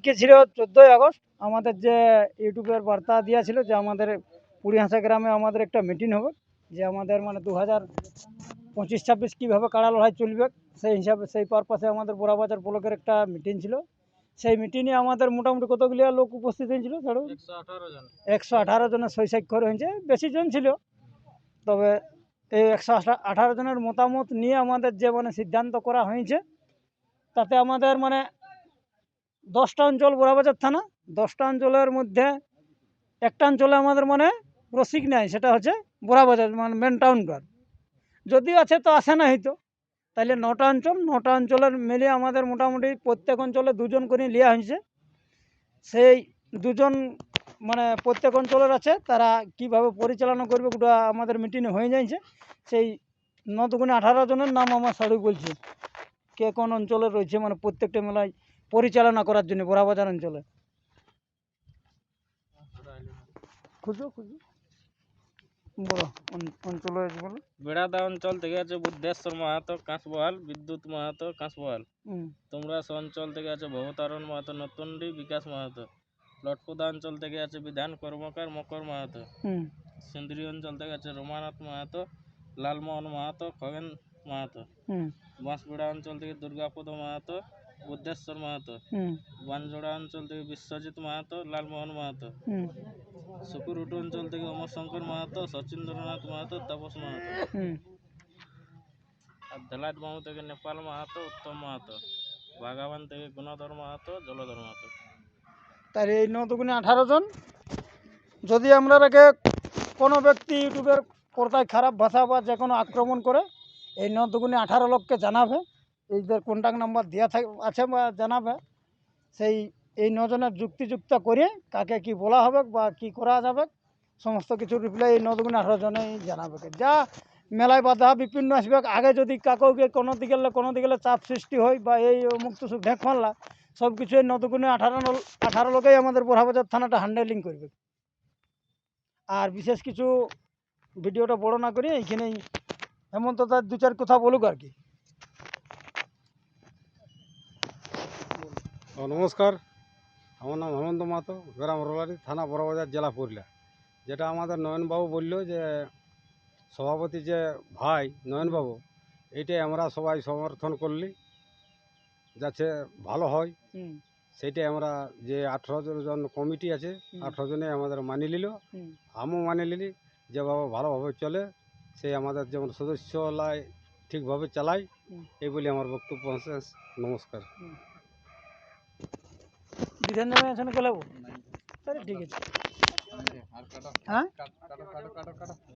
আজকে ছিল চোদ্দোই আগস্ট আমাদের যে ইউটিউবের বার্তা দিয়েছিল যে আমাদের পুরিহাসা গ্রামে আমাদের একটা মিটিং হবে যে আমাদের মানে দু হাজার পঁচিশ ছাব্বিশ কীভাবে কাড়া লড়াই চলবে সেই হিসাবে সেই পারপাসে আমাদের বোরাবাজার ব্লকের একটা মিটিং ছিল। সেই মিটিংয়ে আমাদের মোটামুটি কতগুলো লোক উপস্থিত হয়েছিল ধরো একশো আঠারো জনের সই স্বাক্ষর হয়েছে বেশি জন ছিল। তবে এই একশো আঠারো জনের মতামত নিয়ে আমাদের যে মানে সিদ্ধান্ত করা হয়েছে তাতে আমাদের মানে দশটা অঞ্চল বোরাবাজার থানা, দশটা অঞ্চলের মধ্যে একটা অঞ্চলে আমাদের মানে রসিক নেই, সেটা হচ্ছে বোরাবাজার মানে মেন টাউনটার যদিও আছে, তো আসে না হয়তো। তাহলে নটা অঞ্চল, নটা অঞ্চলের মিলিয়ে আমাদের মোটামুটি প্রত্যেক অঞ্চলে দুজন করে নেওয়া হয়েছে। সেই দুজন মানে প্রত্যেক অঞ্চলের আছে, তারা কীভাবে পরিচালনা করবে ওটা আমাদের মিটিংয়ে হয়ে যাইছে। সেই ন আঠারো জনের নাম আমার সাড়ু বলছে, কে কোন অঞ্চলে রয়েছে মানে প্রত্যেকটা মেলায় পরিচালনা করার জন্য বোরাবাজার অঞ্চলে। খুঁজো খুঁজো। বলো অন- অঞ্চলে বেড়াদা অঞ্চল থেকে আছে বুদ্ধেশ্বর মাহাতো কাঁচবহাল বিদ্যুৎ মাহাতো কাঁচবহাল। তোমরা অঞ্চল থেকে আছে ভবতারণ মাহাতো নতুনডি বিকাশ মাহাতো। লটকুদা অঞ্চল থেকে আছে বিধান কর্মকার মকর মাহাতো। হুম। সিন্দ্রি অঞ্চল থেকে আছে রমানাথ মাহাতো লালমোহন মাহাতো খগেন মাহাতো। হুম। বাঁশবেড়া অঞ্চল থেকে দুর্গাপদ মাহাতো বুদ্ধেশ্বর মাহাতো। বানজোড়া অঞ্চল থেকে বিশ্বজিৎ মাহাতো লালমোহন মাহাতো। হুম। সুকুরুটু অঞ্চল থেকে অমর শঙ্কর মাহাতো সচিন্দ্রনাথ মাহাতো তাপস মাহাতো। আর ধেলাইত বাবু থেকে নেপাল মাহাতো উত্তম মাহাতো। বাগাবান থেকে গুণধর মাহাতো জলধর মাহাতো। তার এই ন দুগুণে আঠারো জন। যদি আপনারাকে কোনো ব্যক্তি ইউটিউবের পর্দায় খারাপ ভাষা বা যে কোনো আক্রমণ করে এই ন দুগুণে আঠারো লোককে জানাবে। এইদের কন্ট্যাক্ট নাম্বার দেওয়া থাক, আছে বা জানাবে, সেই এই নজনের যুক্তিযুক্ত করে কাকে কি বলা হবে বা কি করা যাবে, সমস্ত কিছু রিপ্লাই এই ন দুগুণে আঠারো জনেই জানাবে। যা মেলায় বাধা, বিপন্ন আসবে, আগে যদি কাকুকে কোনো দিকে কোনো দিকে চাপ সৃষ্টি হয় বা এই মুক্ত সুখ ঢেক মারলা, সব কিছু এই নতুন আঠারো আঠারো লোকেই আমাদের বোরহাবাজার থানাটা হ্যান্ডেলিং করবে। আর বিশেষ কিছু ভিডিওটা বড় না করে এইখানেই হেমন্ত দু চার কথা বলুক আর কি। নমস্কার। আমার নাম হেমন্ত মাহাতো গ্রাম রোলারি থানা বড়বাজার জেলা পুরুলিয়া। যেটা আমাদের নয়নবাবু বলল যে সভাপতি যে ভাই নয়নবাবু এইটাই আমরা সবাই সমর্থন করলি যাতে ভালো হয়। হুম। সেইটাই আমরা যে আঠেরো জন কমিটি আছে আঠেরো জনে আমাদের মানি নিল। আমিও মানি নিলি যে বাবা ভালোভাবে চলে সে আমাদের যেমন সদস্য লাই ঠিকভাবে চালাই এই বলে আমার বক্তব্য নমস্কার। পিছন যাবে এখানে কোলাবো আরে ঠিক আছে হ্যাঁ